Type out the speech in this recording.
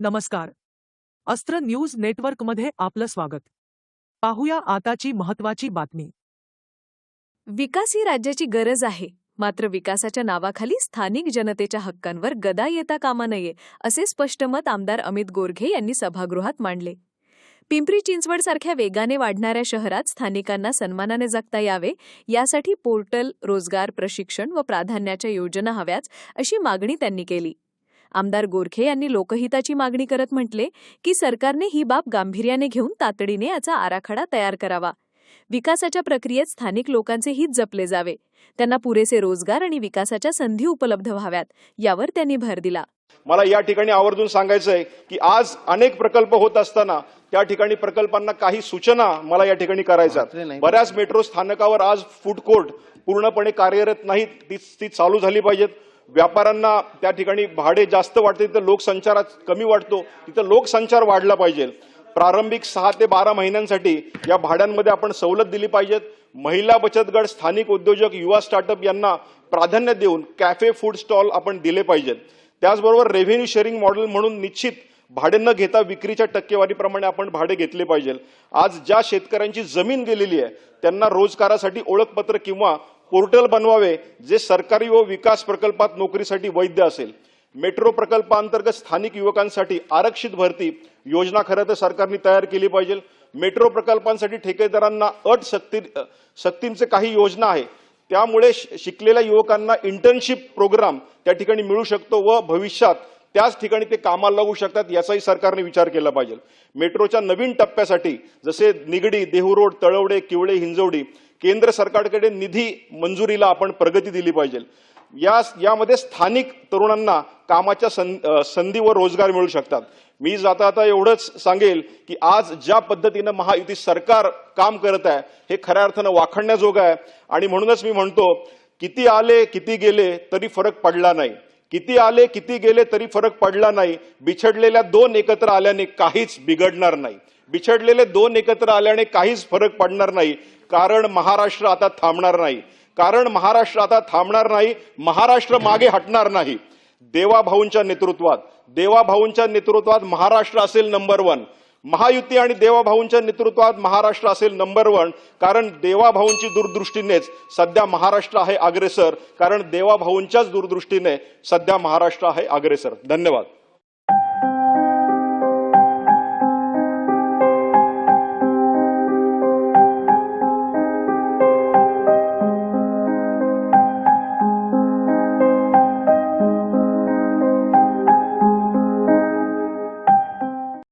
नमस्कार. अस्त्र न्यूज नेटवर्कमध्ये आपलं स्वागत. पाहूया आताची महत्वाची बातमी. विकास ही राज्याची गरज आहे. मात्र विकासाच्या नावाखाली स्थानिक जनतेच्या हक्कांवर गदा येता कामा नये असे स्पष्ट मत आमदार अमित गोरघे यांनी सभागृहात मांडले. पिंपरी चिंचवड सारख्या वेगाने वाढणाऱ्या शहरात स्थानिकांना सन्मानाने जगता यावे यासाठी पोर्टल रोजगार प्रशिक्षण व प्राधान्याच्या योजना हव्याच अशी मागणी त्यांनी केली. आमदार गोरखे यांनी लोकहिताची मागणी करत म्हटले की सरकारने ही बाब गांभीर्याने घेऊन तातडीने याचा आराखडा तयार करावा. विकासाच्या प्रक्रियेत स्थानिक लोकांचे हित जपले जावे. त्यांना पुरेसे रोजगार आणि विकासाच्या संधी उपलब्ध व्हाव्यात यावर त्यांनी भर दिला. मला या ठिकाणी आवर्जून सांगायचं आहे की आज अनेक प्रकल्प होत असताना त्या ठिकाणी प्रकल्पांना काही सूचना मला या ठिकाणी करायच्या बऱ्याच मेट्रो स्थानकावर आज फूड कोर्ट पूर्णपणे कार्यरत नाहीत ती ती चालू झाली पाहिजेत. व्यापाऱ्यांना त्या ठिकाणी भाडे जास्त वाटते तिथं लोकसंचार कमी वाटतो तिथं लोकसंचार वाढला पाहिजे. प्रारंभिक सहा ते बारा महिन्यांसाठी या भाड्यांमध्ये आपण सवलत दिली पाहिजेत. महिला बचत गट स्थानिक उद्योजक युवा स्टार्टअप यांना प्राधान्य देऊन कॅफे फूड स्टॉल आपण दिले पाहिजेत. त्याचबरोबर रेव्हेन्यू शेअरिंग मॉडेल म्हणून निश्चित भाडे न घेता विक्रीच्या टक्केवारीप्रमाणे आपण भाडे घेतले पाहिजे आज ज्या शेतकऱ्यांची जमीन गेलेली आहे त्यांना रोजगारासाठी ओळखपत्र किंवा पोर्टल बनवावे जे सरकारी व विकास प्रकल्पात नोकरीसाठी वैध असेल. मेट्रो प्रकल्पांतर्गत स्थानिक युवकांसाठी आरक्षित भरती योजना खरं तर सरकारने तयार केली पाहिजे. मेट्रो प्रकल्पांसाठी ठेकेदारांना अट सक्ती सक्तींचे काही योजना आहे. त्यामुळे शिकलेल्या युवकांना इंटर्नशिप प्रोग्राम त्या ठिकाणी मिळू शकतो व भविष्यात त्याच ठिकाणी ते कामाला लागू शकतात याचाही सरकारने विचार केला पाहिजे. मेट्रोच्या नवीन टप्प्यासाठी जसे निगडी देहू रोड तळवडे किवळे हिंजवडी केंद्र सरकारकडे निधी मंजुरीला आपण प्रगती दिली पाहिजे. या यामध्ये स्थानिक तरुणांना कामाच्या सं- संधी व रोजगार मिळू शकतात. मी जाता आता एवढंच सांगेल की आज ज्या पद्धतीनं महायुती सरकार काम करत आहे हे खऱ्या अर्थानं वाखडण्याजोगं आहे. आणि म्हणूनच मी म्हणतो किती आले किती गेले तरी फरक पडला नाही. किती आले किती गेले तरी फरक पडला नाही. बिछडलेल्या दोन एकत्र आल्याने काहीच बिघडणार नाही. बिछडलेले दोन एकत्र आल्याने काहीच फरक पडणार नाही. कारण महाराष्ट्र आता थांबणार नाही. कारण महाराष्ट्र आता थांबणार नाही महाराष्ट्र मागे हटणार नाही. देवाभाऊंच्या नेतृत्वात देवाभाऊंच्या नेतृत्वात महाराष्ट्र असेल नंबर वन महायुती आणि देवाभाऊंच्या नेतृत्वात महाराष्ट्र असेल नंबर वन कारण देवाभाऊंची दूरदृष्टीनेच सध्या महाराष्ट्र आहे अग्रेसर. कारण देवाभाऊंच्याच दूरदृष्टीने सध्या महाराष्ट्र आहे अग्रेसर. धन्यवाद.